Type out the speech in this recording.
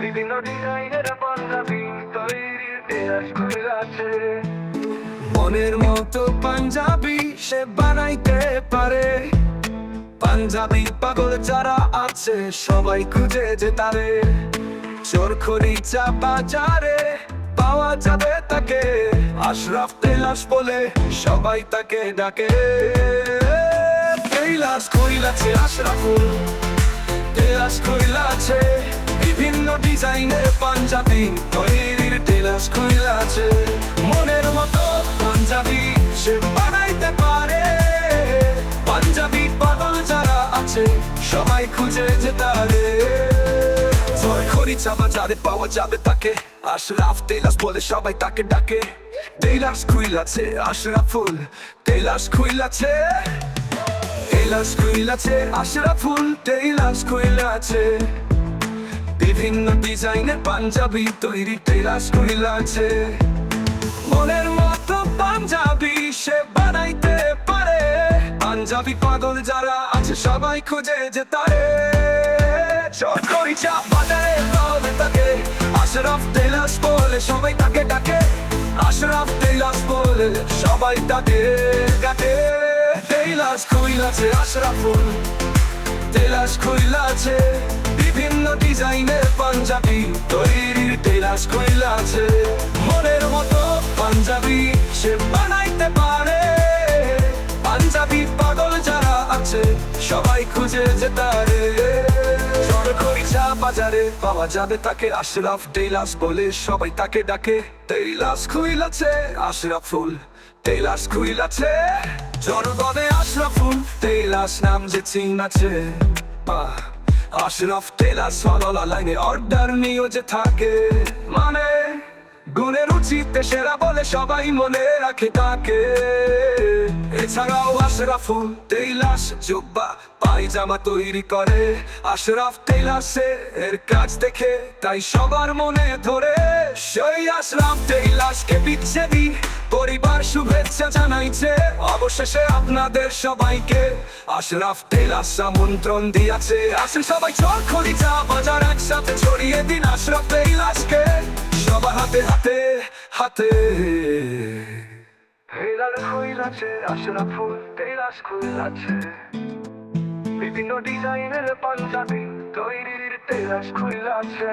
বিভিন্ন ডিজাইনের মনের মতো পাঞ্জাবি সে বানাইতে পারে। পাঞ্জাবি পাগল যারা আছে, সবাই খুঁজে যে তারে। চোর খরিচা বাজারে পাওয়া যাবে তাকে। আশরাফ তেলাস বলে সবাই তাকে ডাকে। তেলাস কইলাছে আশরাফুল তেলাস কইলাছে বিভিন্ন ডিজাইনের পাঞ্জাবি, তৈরির তেলাস কইলাছে মনের মতো পাঞ্জাবি সে বানাইতে পারে। পাঞ্জাবি পাগল যারা আছে, সবাই খুঁজে যে তারে। জয় খরিচা বাজারে পাওয়া যাবে তাকে, আশরাফ তেলাস বলে সবাই তাকে ডাকে। তেলাস খুইলাছে আশরাফুল তেলাস খুইলাছে তেলাস খুইলাছে আশরাফুল তেলাস খুইলাছে বিভিন্ন ডিজাইনের পাঞ্জাবি তৈরি তেলাস খুইলাছে মনের মতো পাঞ্জাবি সে বানাইতে পারে। পাঞ্জাবি পাগল যারা আছে সবাই খুঁজে যে তারে। চটকরি চা বাজারে পাওয়া তাকে, আশরাফ তেলাস বলে সবাই তাকে ডাকে। আশরাফ তেলাস বলে সবাই তাকে ডাকে। খুইলাছে আশরাফুল তেলাস খুইলাছে বিভিন্ন ডিজাইনের পাঞ্জাবি, তৈরির তেলাস খুইলাছে মনের মতো পাঞ্জাবি সে বানাইতে পারে। পাঞ্জাবি পাগল যারা আছে, সবাই খুঁজে যে তারে। খরিচা বাজারে পাওয়া যাবে তাকে আশরাফ তেলাস বলে সবাই তাকে ডাকে। তেলাস খুইলাছে আশরাফুল তেলাস খুইলাছে জনগণে নাম যে চিনাছে আহ, আশরাফ তেলাস সরলা লাইনে অর্ডার নিয়েও যে থাকে। মানে গুণের উচিতে সেরা বলে সবাই মনে রাখে তাকে। এছাড়াও আশরাফুল তেইলাস জুব্বা পায়জামা তৈরি করে। আশরাফ তেইলাসে এর কাজ দেখে তাই সবার মনে ধরে সেই আশরাফ তেইলাসকে পিচ্ছে দি পরিবার শুভেচ্ছা জানাইছে। অবশেষে আপনাদের সবাইকে আশরাফ তেলাস আমন্ত্রণ দিয়াছে। আসেন সবাই চল খরিচা বাজার একসাথে ছড়িয়ে দিন আশরাফ তেইলাসকে সবার হাতে হাতে হাতে। বিভিন্ন ডিজাইনের পাঞ্জাবি তৈরির তেলাস খুইলাছে